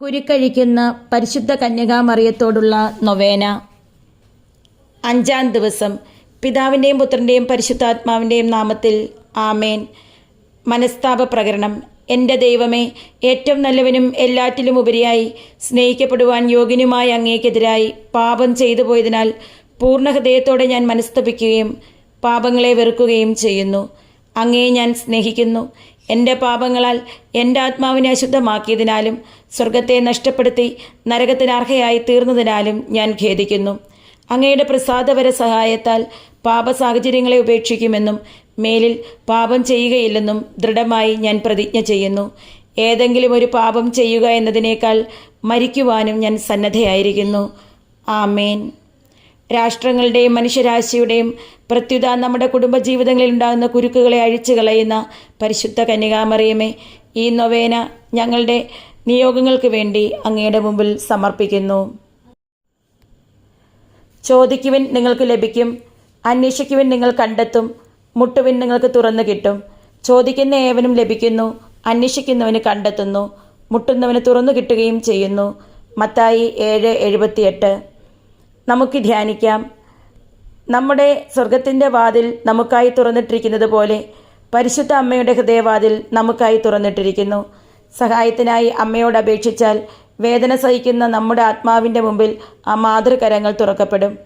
കുരുക്കഴിക്കുന്ന പരിശുദ്ധ കന്യകാമറിയത്തോടുള്ള നൊവേന. അഞ്ചാം ദിവസം പിതാവിന്റെയും പുത്രന്റെയും പരിശുദ്ധാത്മാവിന്റെയും നാമത്തിൽ ആമേൻ. മനസ്താപ പ്രകരണം എന്റെ ദൈവമേ ഏറ്റവും നല്ലവനും എല്ലാറ്റിലും ഉപരിയായി സ്നേഹിക്കപ്പെടുവാൻ യോഗ്യനുമായ അങ്ങേക്കെതിരായി പാപം ചെയ്തു പോയതിനാൽ പൂർണ ഹൃദയത്തോടെ ഞാൻ മനസ്തപിക്കുകയും പാപങ്ങളെ വെറുക്കുകയും ചെയ്യുന്നു. അങ്ങയെ ഞാൻ സ്നേഹിക്കുന്നു. എന്റെ പാപങ്ങളാൽ എന്റെ ആത്മാവിനെ അശുദ്ധമാക്കിയതിനാലും സ്വർഗത്തെ നഷ്ടപ്പെടുത്തി നരകത്തിന് അർഹയായി തീർന്നതിനാലും ഞാൻ ഖേദിക്കുന്നു. അങ്ങയുടെ പ്രസാദപര സഹായത്താൽ പാപ സാഹചര്യങ്ങളെ ഉപേക്ഷിക്കുമെന്നും മേലിൽ പാപം ചെയ്യുകയില്ലെന്നും ദൃഢമായി ഞാൻ പ്രതിജ്ഞ ചെയ്യുന്നു. ഏതെങ്കിലും ഒരു പാപം ചെയ്യുക എന്നതിനേക്കാൾ മരിക്കുവാനും ഞാൻ സന്നദ്ധയായിരിക്കുന്നു. ആമേൻ. രാഷ്ട്രങ്ങളുടെയും മനുഷ്യരാശിയുടെയും പ്രത്യുത നമ്മുടെ കുടുംബജീവിതങ്ങളിൽ ഉണ്ടാകുന്ന കുരുക്കുകളെ അഴിച്ചു കളയുന്ന പരിശുദ്ധ കന്യകാമറിയമേ ഈ നൊവേന ഞങ്ങളുടെ നിയോഗങ്ങൾക്ക് വേണ്ടി അങ്ങയുടെ മുമ്പിൽ സമർപ്പിക്കുന്നു. ചോദിക്കുവിൻ നിങ്ങൾക്ക് ലഭിക്കും അന്വേഷിക്കുവിൻ നിങ്ങൾ കണ്ടെത്തും മുട്ടുവിൻ നിങ്ങൾക്ക് തുറന്നു കിട്ടും. ചോദിക്കുന്ന ഏവനും ലഭിക്കുന്നു അന്വേഷിക്കുന്നവന് കണ്ടെത്തുന്നു മുട്ടുന്നവന് തുറന്നു കിട്ടുകയും ചെയ്യുന്നു. മത്തായി ഏഴ് എഴുപത്തിയെട്ട്. നമുക്ക് ധ്യാനിക്കാം. നമ്മുടെ സ്വർഗത്തിന്റെ വാതിൽ നമുക്കായി തുറന്നിട്ടിരിക്കുന്നത് പോലെ പരിശുദ്ധ അമ്മയുടെ ഹൃദയവാതിൽ നമുക്കായി തുറന്നിട്ടിരിക്കുന്നു. സഹായത്തിനായി അമ്മയോട് അപേക്ഷിച്ചാൽ വേദന സഹിക്കുന്ന നമ്മുടെ ആത്മാവിന്റെ മുമ്പിൽ ആ മാതൃകരങ്ങൾ തുറക്കപ്പെടും.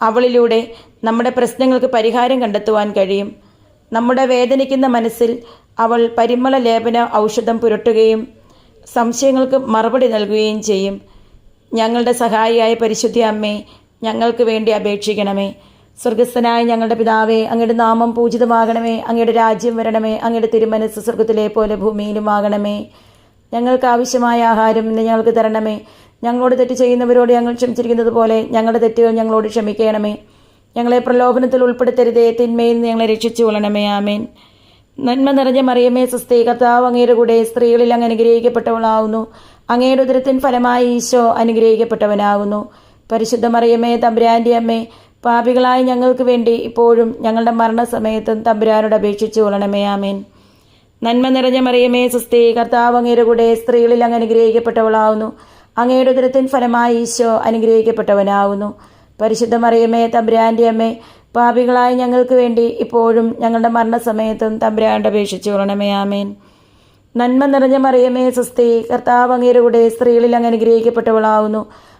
അവളിലൂടെ നമ്മുടെ പ്രശ്നങ്ങൾക്ക് പരിഹാരം കണ്ടെത്തുവാൻ കഴിയും. നമ്മുടെ വേദനിക്കുന്ന മനസ്സിൽ അവൾ പരിമള ലേപന ഔഷധം പുരട്ടുകയും സംശയങ്ങൾക്ക് മറുപടി നൽകുകയും ചെയ്യും. ഞങ്ങളുടെ സഹായിയായ പരിശുദ്ധി അമ്മേ ഞങ്ങൾക്ക് വേണ്ടി അപേക്ഷിക്കണമേ. സ്വർഗസ്ഥനായ ഞങ്ങളുടെ പിതാവേ അങ്ങയുടെ നാമം പൂജിതമാകണമേ. അങ്ങയുടെ രാജ്യം വരണമേ. അങ്ങയുടെ തിരുമനസ് സ്വർഗത്തിലെ പോലെ ഭൂമിയിലുമാകണമേ. ഞങ്ങൾക്ക് ആവശ്യമായ ആഹാരം ഇന്ന് ഞങ്ങൾക്ക് തരണമേ. ഞങ്ങളോട് തെറ്റ് ചെയ്യുന്നവരോട് ഞങ്ങൾ ക്ഷമിച്ചിരിക്കുന്നത് പോലെ ഞങ്ങളുടെ തെറ്റുകൾ ഞങ്ങളോട് ക്ഷമിക്കണമേ. ഞങ്ങളെ പ്രലോഭനത്തിൽ ഉൾപ്പെടുത്തരുതേ. തിന്മയിൽ ഞങ്ങളെ രക്ഷിച്ചു കൊള്ളണമേ. ആമേൻ. നന്മ നിറഞ്ഞ മറിയമേ സുസ്ഥേ കർത്താവ് അങ്ങയുടെ കൂടെ സ്ത്രീകളിൽ അങ്ങ് അനുഗ്രഹിക്കപ്പെട്ടവളാവുന്നു. അങ്ങയുടെ ഉദരത്തിൻ ഫലമായി ഈശോ അനുഗ്രഹിക്കപ്പെട്ടവനാകുന്നു പരിശുദ്ധ മറിയമ്മേ തമ്പുരാന്റെ അമ്മേ പാപികളായ ഞങ്ങൾക്ക് വേണ്ടി ഇപ്പോഴും ഞങ്ങളുടെ മരണസമയത്തും തമ്പുരാനോട് അപേക്ഷിച്ചു കൊള്ളണമേ ആമേൻ. നന്മ നിറഞ്ഞ മറിയമേ സുസ്ഥേ കർത്താവ് അങ്ങയുടെ കൂടെ സ്ത്രീകളിൽ അങ്ങ് അനുഗ്രഹിക്കപ്പെട്ടവളാവുന്നു. അങ്ങയുടെ ഉദരത്തിൻ ഫലമായി ഈശോ അനുഗ്രഹിക്കപ്പെട്ടവനാവുന്നു. പരിശുദ്ധ മറിയമ്മേ തമ്പുരാന്റെ അമ്മേ പാപികളായ ഞങ്ങൾക്ക് വേണ്ടി ഇപ്പോഴും ഞങ്ങളുടെ മരണസമയത്തും തമ്പുരാനോട് അപേക്ഷിച്ചു കൊള്ളണമേ ആമേൻ. നന്മ നിറഞ്ഞ മറിയമേ സുസ്ഥി കർത്താവ് അങ്ങയുടെ കൂടെ സ്ത്രീകളിൽ അങ്ങ് അനുഗ്രഹിക്കപ്പെട്ടവളാകുന്നു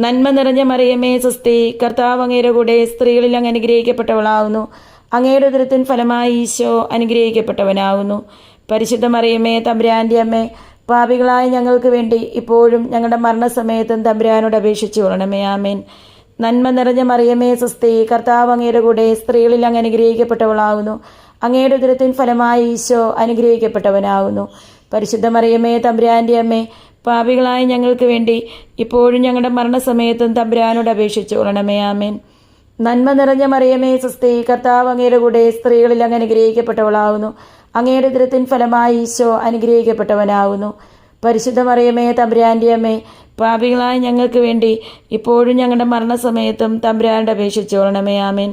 നന്മ നിറഞ്ഞ മറിയമേ സ്വസ്തി. കർത്താവ് അങ്ങയുടെ കൂടെ സ്ത്രീകളിൽ അങ്ങ് അനുഗ്രഹിക്കപ്പെട്ടവളാകുന്നു അങ്ങയുടെ ദൃത്തിൻ ഫലമായി ഈശോ അനുഗ്രഹിക്കപ്പെട്ടവനാകുന്നു പരിശുദ്ധ മറിയമേ തമ്പുരാന്റെ അമ്മേ പാപികളായ ഞങ്ങൾക്ക് വേണ്ടി ഇപ്പോഴും ഞങ്ങളുടെ മരണസമയത്തും തമ്പുരാനോട് അപേക്ഷിച്ചു കൊള്ളണമേ. ആമേൻ. നന്മ നിറഞ്ഞ മറിയമേ സ്വസ്തി. കർത്താവ് അങ്ങയുടെ കൂടെ സ്ത്രീകളിൽ അങ്ങ് അനുഗ്രഹിക്കപ്പെട്ടവളാകുന്നു അങ്ങയുടെ ദുരത്തിൻ ഫലമായി ഈശോ അനുഗ്രഹിക്കപ്പെട്ടവനാകുന്നു പരിശുദ്ധ മറിയമേ തമ്പുരാന്റെ അമ്മേ പാപികളായ ഞങ്ങൾക്ക് വേണ്ടി ഇപ്പോഴും ഞങ്ങളുടെ മരണസമയത്തും തമ്പുരാനോട് അപേക്ഷിച്ചു കൊള്ളണമേ ആമേൻ. നന്മ നിറഞ്ഞ മറിയമേ സുസ്ഥി കർത്താവ് അങ്ങയുടെ കൂടെ സ്ത്രീകളിൽ അങ്ങ് അനുഗ്രഹിക്കപ്പെട്ടവളാകുന്നു അങ്ങയുടെ ദൃത്തിൻ ഫലമായി ഈശോ അനുഗ്രഹിക്കപ്പെട്ടവനാകുന്നു പരിശുദ്ധ മറിയമേ തമ്പുരാന്റെ അമ്മേ പാപികളായ ഞങ്ങൾക്ക് വേണ്ടി ഇപ്പോഴും ഞങ്ങളുടെ മരണസമയത്തും തമ്പുരാനോട് അപേക്ഷിച്ചു കൊള്ളണമേ ആമേൻ.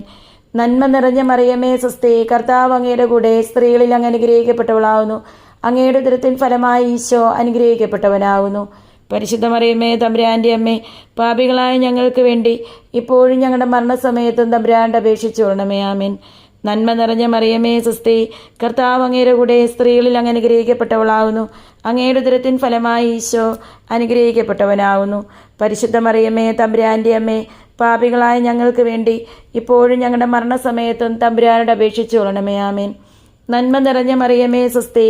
നന്മ നിറഞ്ഞ മറിയമേ സുസ്ഥി കർത്താവ് അങ്ങയുടെ കൂടെ സ്ത്രീകളിൽ അങ്ങ് അനുഗ്രഹിക്കപ്പെട്ടവളാകുന്നു അങ്ങയുടെ ദൃത്തിൻ ഫലമായി ഈശോ അനുഗ്രഹിക്കപ്പെട്ടവനാകുന്നു. പരിശുദ്ധ മറിയമ്മേ തമ്പുരാന്റെ അമ്മേ പാപികളായ ഞങ്ങൾക്ക് വേണ്ടി ഇപ്പോഴും ഞങ്ങളുടെ മരണസമയത്തും തമ്പുരാന്റെ അപേക്ഷിച്ചു കൊള്ളണമേ ആമേൻ. നന്മ നിറഞ്ഞ മറിയമേ സുസ്തി കർത്താവ് അങ്ങയുടെ കൂടെ സ്ത്രീകളിൽ അങ്ങ് അനുഗ്രഹിക്കപ്പെട്ടവളാകുന്നു. അങ്ങയുടെ ദുരത്തിൻ ഫലമായി ഈശോ അനുഗ്രഹിക്കപ്പെട്ടവനാകുന്നു. പരിശുദ്ധ മറിയമ്മേ തമ്പുരാന്റെ അമ്മേ പാപികളായ ഞങ്ങൾക്ക് വേണ്ടി ഇപ്പോഴും ഞങ്ങളുടെ മരണസമയത്തും തമ്പുരാനോട് അപേക്ഷിച്ചു കൊള്ളണമേ ആമേൻ. നന്മ നിറഞ്ഞ മറിയമേ സ്വസ്തി.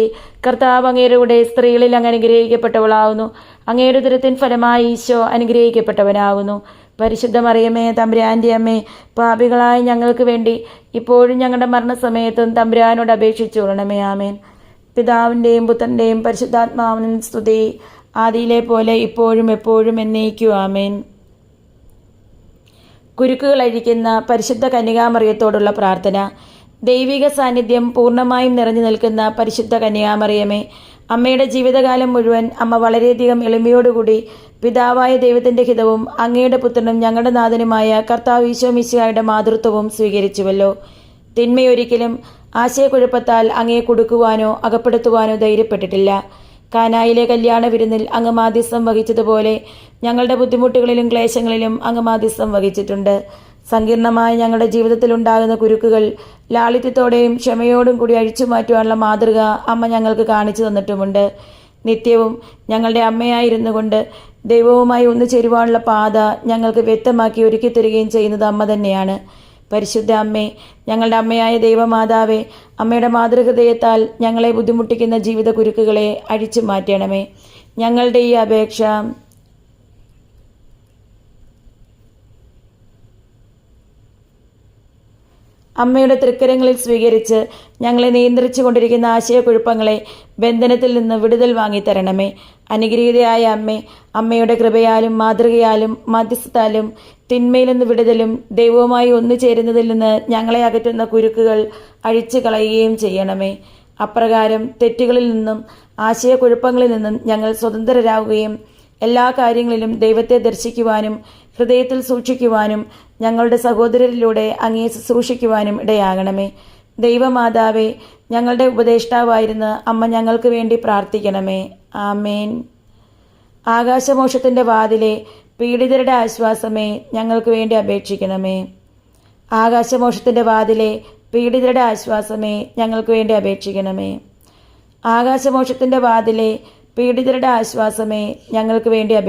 കർത്താവ് അങ്ങേരുടെ സ്ത്രീകളിൽ അങ്ങ് അനുഗ്രഹിക്കപ്പെട്ടവളാകുന്നു അങ്ങയുടെ ദുരത്തിൻ ഫലമായി ഈശോ അനുഗ്രഹിക്കപ്പെട്ടവനാകുന്നു പരിശുദ്ധ മറിയമേ തമ്പുരാന്റെ അമ്മേ പാപികളായ ഞങ്ങൾക്ക് വേണ്ടി ഇപ്പോഴും ഞങ്ങളുടെ മരണസമയത്തും തമ്പുരാനോട് അപേക്ഷിച്ചു കൊള്ളണമേ ആമേൻ. പിതാവിന്റെയും പുത്രന്റെയും പരിശുദ്ധാത്മാവിനും സ്തുതി. ആദിയിലെ പോലെ ഇപ്പോഴും എപ്പോഴും എന്നേക്കും ആമേൻ. കുരുക്കുകൾ അഴിക്കുന്ന പരിശുദ്ധ കന്യകാമറിയത്തോടുള്ള പ്രാർത്ഥന. ദൈവിക സാന്നിധ്യം പൂർണമായും നിറഞ്ഞു നിൽക്കുന്ന പരിശുദ്ധ കന്യാമറിയമേ അമ്മയുടെ ജീവിതകാലം മുഴുവൻ അമ്മ വളരെയധികം എളിമയോടുകൂടി പിതാവായ ദൈവത്തിന്റെ ഹിതവും അങ്ങയുടെ പുത്രനും ഞങ്ങളുടെ നാഥനുമായ കർത്താവ് ഈശോമിശിഹായുടെ മാതൃത്വവും സ്വീകരിച്ചുവല്ലോ. തിന്മയൊരിക്കലും ആശയക്കുഴപ്പത്താൽ അങ്ങയെ കൊടുക്കുവാനോ അകപ്പെടുത്തുവാനോ ധൈര്യപ്പെട്ടിട്ടില്ല. കാനായിലെ കല്യാണ വിരുന്നിൽ അങ്ങ് മാധ്യസ്ഥം വഹിച്ചതുപോലെ ഞങ്ങളുടെ ബുദ്ധിമുട്ടുകളിലും ക്ലേശങ്ങളിലും അങ്ങ് മാധ്യസ്ഥം വഹിച്ചിട്ടുണ്ട്. സങ്കീർണമായ ഞങ്ങളുടെ ജീവിതത്തിൽ ഉണ്ടാകുന്ന കുരുക്കുകൾ ലാളിത്യത്തോടെയും ക്ഷമയോടും കൂടി അഴിച്ചു മാറ്റുവാനുള്ള മാതൃക അമ്മ ഞങ്ങൾക്ക് കാണിച്ചു തന്നിട്ടുമുണ്ട്. നിത്യവും ഞങ്ങളുടെ അമ്മയായിരുന്നു കൊണ്ട് ദൈവവുമായി ഒന്നു ചേരുവാനുള്ള പാത ഞങ്ങൾക്ക് വ്യക്തമാക്കി ഒരുക്കി തരികയും ചെയ്യുന്നത് അമ്മ തന്നെയാണ്. പരിശുദ്ധ അമ്മേ ഞങ്ങളുടെ അമ്മയായ ദൈവമാതാവേ അമ്മയുടെ മാതൃഹൃദയത്താൽ ഞങ്ങളെ ബുദ്ധിമുട്ടിക്കുന്ന ജീവിത കുരുക്കുകളെ അഴിച്ചു മാറ്റണമേ. ഞങ്ങളുടെ ഈ അപേക്ഷ അമ്മയുടെ തൃക്കരങ്ങളിൽ സ്വീകരിച്ച് ഞങ്ങളെ നിയന്ത്രിച്ചു കൊണ്ടിരിക്കുന്ന ആശയക്കുഴപ്പങ്ങളെ ബന്ധനത്തിൽ നിന്ന് വിടുതൽ വാങ്ങിത്തരണമേ. അനുഗ്രഹീതയായ അമ്മേ അമ്മയുടെ കൃപയാലും മാതൃകയാലും മധ്യസ്ഥത്താലും തിന്മയിൽ നിന്ന് വിടുതലും ദൈവവുമായി ഒന്നു ചേരുന്നതിൽ നിന്ന് ഞങ്ങളെ അകറ്റുന്ന കുരുക്കുകൾ അഴിച്ചു കളയുകയും ചെയ്യണമേ. അപ്രകാരം തെറ്റുകളിൽ നിന്നും ആശയക്കുഴപ്പങ്ങളിൽ നിന്നും ഞങ്ങൾ സ്വതന്ത്രരാകുകയും എല്ലാ കാര്യങ്ങളിലും ദൈവത്തെ ദർശിക്കുവാനും ഹൃദയത്തിൽ സൂക്ഷിക്കുവാനും ഞങ്ങളുടെ സഹോദരരിലൂടെ അങ്ങേ ശുശ്രൂഷിക്കുവാനും ഇടയാകണമേ. ദൈവമാതാവേ ഞങ്ങളുടെ ഉപദേഷ്ടാവായിരുന്ന അമ്മ ഞങ്ങൾക്ക് വേണ്ടി പ്രാർത്ഥിക്കണമേ. ആമേൻ. ആകാശമോക്ഷത്തിന്റെ വാതിലെ പീഡിതരുടെ ആശ്വാസമേ ഞങ്ങൾക്ക് വേണ്ടി അപേക്ഷിക്കണമേ. ആകാശമോക്ഷത്തിന്റെ വാതിലെ പീഡിതരുടെ ആശ്വാസമേ ഞങ്ങൾക്ക് വേണ്ടി അപേക്ഷിക്കണമേ. ആകാശമോക്ഷത്തിന്റെ വാതിലെ പീഡിതരുടെ ആശ്വാസമേ ഞങ്ങൾക്ക് വേണ്ടി